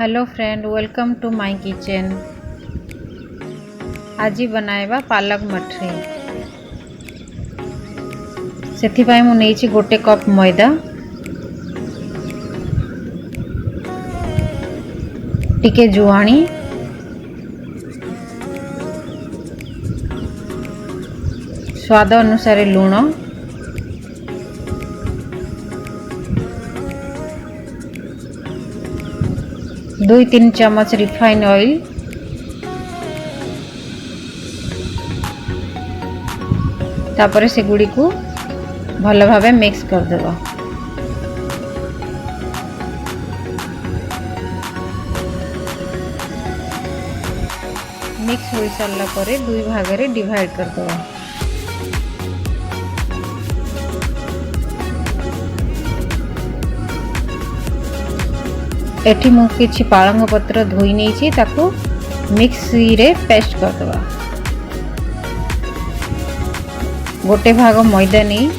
hello friend welcome to my kitchen ଆଜି ବନାଇବା ପାଲକ ମଠରୀ ସେଥିପାଇଁ ମୁଁ ନେଇଛି ଗୋଟେ କପ୍ ମଇଦା ଟିକେ ଜୁଆଣି ସ୍ୱାଦ ଅନୁସାରେ ଲୁଣ দুই তিন চামচ রিফাইন অয়েল তাপরে সেগুড়ি ভালোভাবে মিক্স করেদেব মিক্স হয়ে সারা পরে দুই ভাগরে ডিভাইড করেদেব एटि मुझे पालंग पत्र धोई नहीं मिक्सी रे पेस्ट कर करदे गोटे भाग मैदा नहीं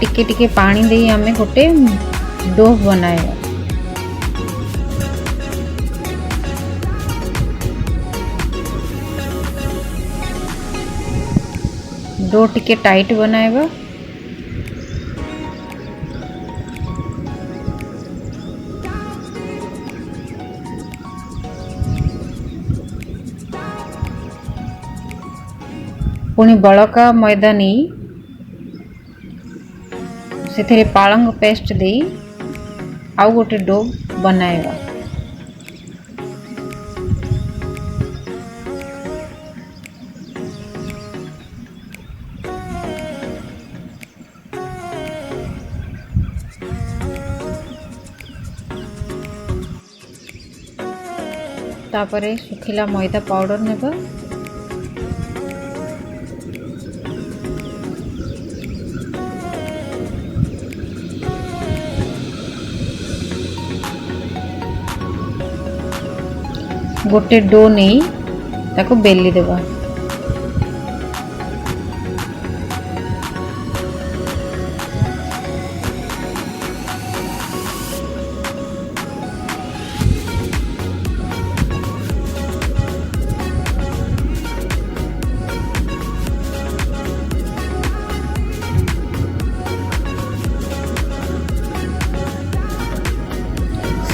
टिके टिके पानी दे आम गोटे डो बनाए डो टिके टाइट बनाएगा ପୁଣି ବଳକା ମଇଦା ନେଇ ସେଥିରେ ପାଳଙ୍ଗ ପେଷ୍ଟ ଦେଇ ଆଉ ଗୋଟେ ଡୋ ବନାଇବା ତାପରେ ଶୁଖିଲା ମଇଦା ପାଉଡ଼ର ନେବା गोटे डो नहीं ताको बेली देवा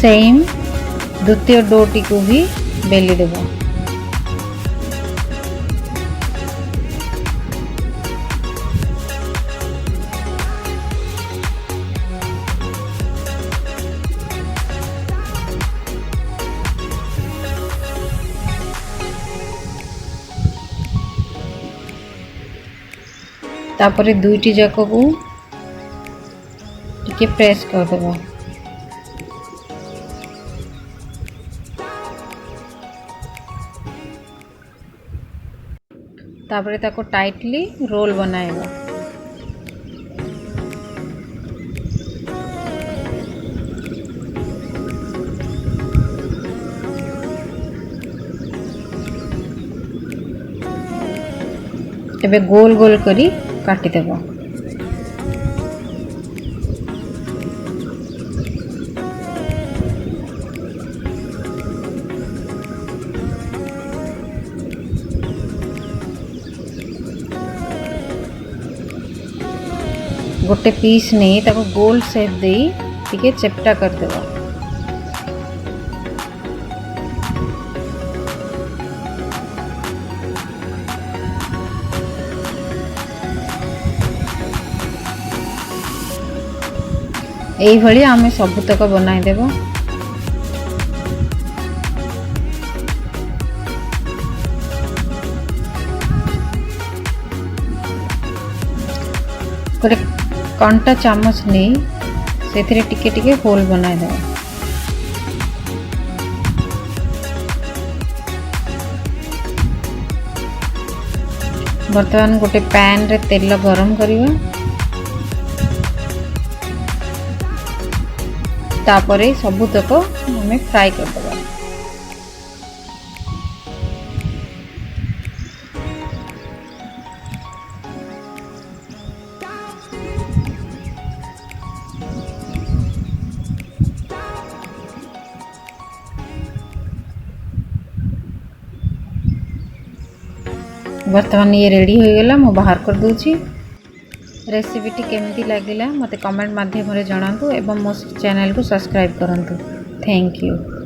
सेम द्वितीय डोटी को भी বেলে দেব তারপরে দুইটি যাকু টিকে প্রেস করে দেবো ତାପରେ ତାକୁ ଟାଇଟଲି ରୋଲ୍ ବନାଇବ ଏବେ ଗୋଲ ଗୋଲ କରି କାଟିଦେବ गोटे पीस नहीं ताको गोल सेप दे टे चेपटा करदे यही आम सबुतक बनाईदेव गोटे କଣ୍ଟା ଚାମଚ ନେଇ ସେଥିରେ ଟିକେ ଟିକେ ହୋଲ୍ ବନାଇଦେବା ବର୍ତ୍ତମାନ ଗୋଟେ ପ୍ୟାନ୍ରେ ତେଲ ଗରମ କରିବା ତାପରେ ସବୁତକ ଆମେ ଫ୍ରାଏ କରିଦେବା ବର୍ତ୍ତମାନ ଇଏ ରେଡ଼ି ହୋଇଗଲା ମୁଁ ବାହାର କରିଦେଉଛି ରେସିପିଟି କେମିତି ଲାଗିଲା ମୋତେ କମେଣ୍ଟ ମାଧ୍ୟମରେ ଜଣାନ୍ତୁ ଏବଂ ମୋ ଚ୍ୟାନେଲକୁ ସବସ୍କ୍ରାଇବ୍ କରନ୍ତୁ ଥ୍ୟାଙ୍କ ୟୁ